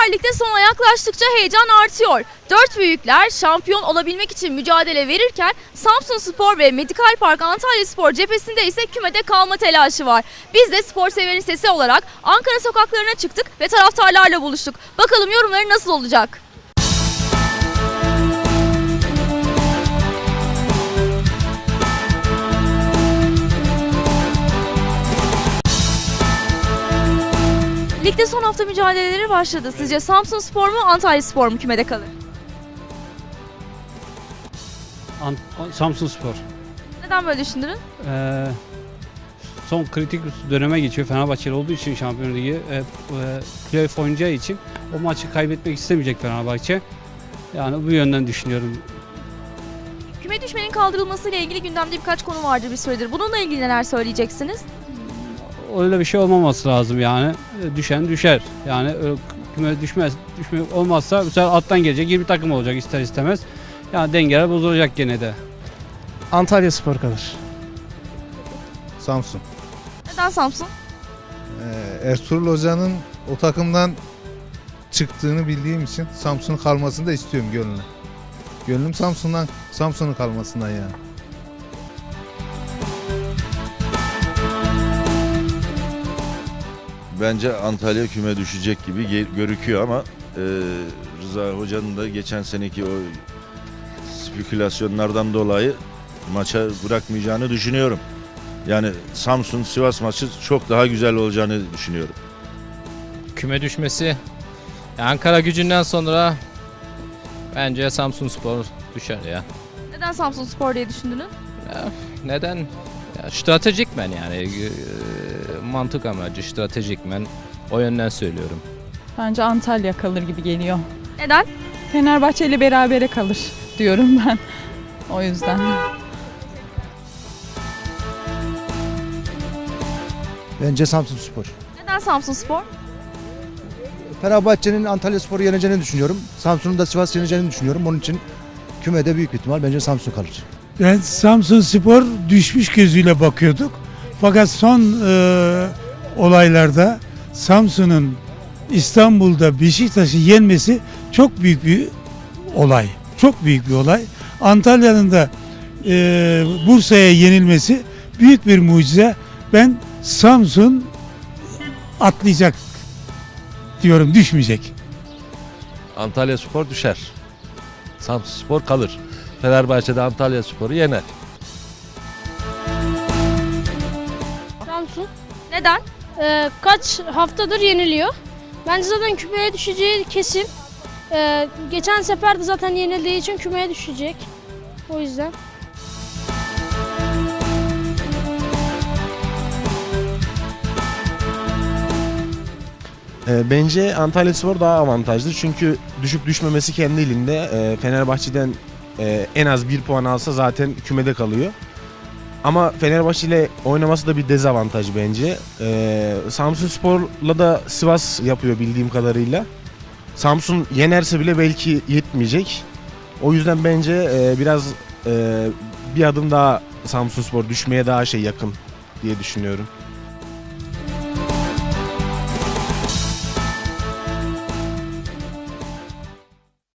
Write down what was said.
Süper Lig'de sona yaklaştıkça heyecan artıyor. Dört büyükler şampiyon olabilmek için mücadele verirken Samsun Spor ve Medikal Park Antalya Spor cephesinde ise kümede kalma telaşı var. Biz de spor severin sesi olarak Ankara sokaklarına çıktık ve taraftarlarla buluştuk. Bakalım yorumları nasıl olacak? Ligde son hafta mücadeleleri başladı. Sizce Samsun Spor mu Antalya Spor mu kümede kalır? Ant- Samsun Spor. Neden böyle düşündünüz? Ee, son kritik döneme geçiyor Fenerbahçeli olduğu için Şampiyon Ligi. E, e, playoff oynayacağı için o maçı kaybetmek istemeyecek Fenerbahçe. Yani bu yönden düşünüyorum. Küme düşmenin kaldırılmasıyla ilgili gündemde birkaç konu vardı bir süredir. Bununla ilgili neler söyleyeceksiniz? Öyle bir şey olmaması lazım yani. E, Düşen düşer. Yani öyle küme düşmez, düşme olmazsa bu sefer alttan gelecek 20 takım olacak ister istemez. Yani dengeler bozulacak gene de. Antalya Spor kalır. Samsun. Neden Samsun? Ee, Ertuğrul Hoca'nın o takımdan çıktığını bildiğim için Samsun'un kalmasını da istiyorum gönlüne. Gönlüm Samsun'dan, Samsun'un kalmasından yani. Bence Antalya küme düşecek gibi görüküyor ama e, Rıza Hoca'nın da geçen seneki o spekülasyonlardan dolayı maça bırakmayacağını düşünüyorum. Yani Samsun Sivas maçı çok daha güzel olacağını düşünüyorum. küme düşmesi ya Ankara gücünden sonra bence Samsun Spor düşer ya. Neden Samsun Spor diye düşündünüz? Neden? Ya stratejik men yani e, mantık amacı stratejik men o yönden söylüyorum. Bence Antalya kalır gibi geliyor. Neden? Fenerbahçe ile berabere kalır diyorum ben. O yüzden. Bence Samsun Spor. Neden Samsun Spor? Fenerbahçe'nin Antalya Spor'u yeneceğini düşünüyorum. Samsun'un da Sivas yeneceğini düşünüyorum. Onun için kümede büyük ihtimal bence Samsun kalır. Ben Samsun Spor düşmüş gözüyle bakıyorduk. Fakat son e, olaylarda Samsun'un İstanbul'da Beşiktaş'ı yenmesi çok büyük bir olay. Çok büyük bir olay. Antalya'nın da e, Bursa'ya yenilmesi büyük bir mucize. Ben Samsun atlayacak diyorum düşmeyecek. Antalya Spor düşer. Samsun Spor kalır. Fenerbahçe'de Antalya Spor'u yener. Samsun Neden? e, kaç haftadır yeniliyor. Bence zaten kümeye düşeceği kesin. E, geçen sefer de zaten yenildiği için kümeye düşecek. O yüzden. E, Bence Antalya Spor daha avantajlı çünkü düşüp düşmemesi kendi elinde. E, Fenerbahçe'den e, en az bir puan alsa zaten kümede kalıyor. Ama Fenerbahçe ile oynaması da bir dezavantaj bence. E, Samsun Spor'la da Sivas yapıyor bildiğim kadarıyla. Samsun yenerse bile belki yetmeyecek. O yüzden bence e, biraz e, bir adım daha Samsun Spor düşmeye daha şey yakın diye düşünüyorum.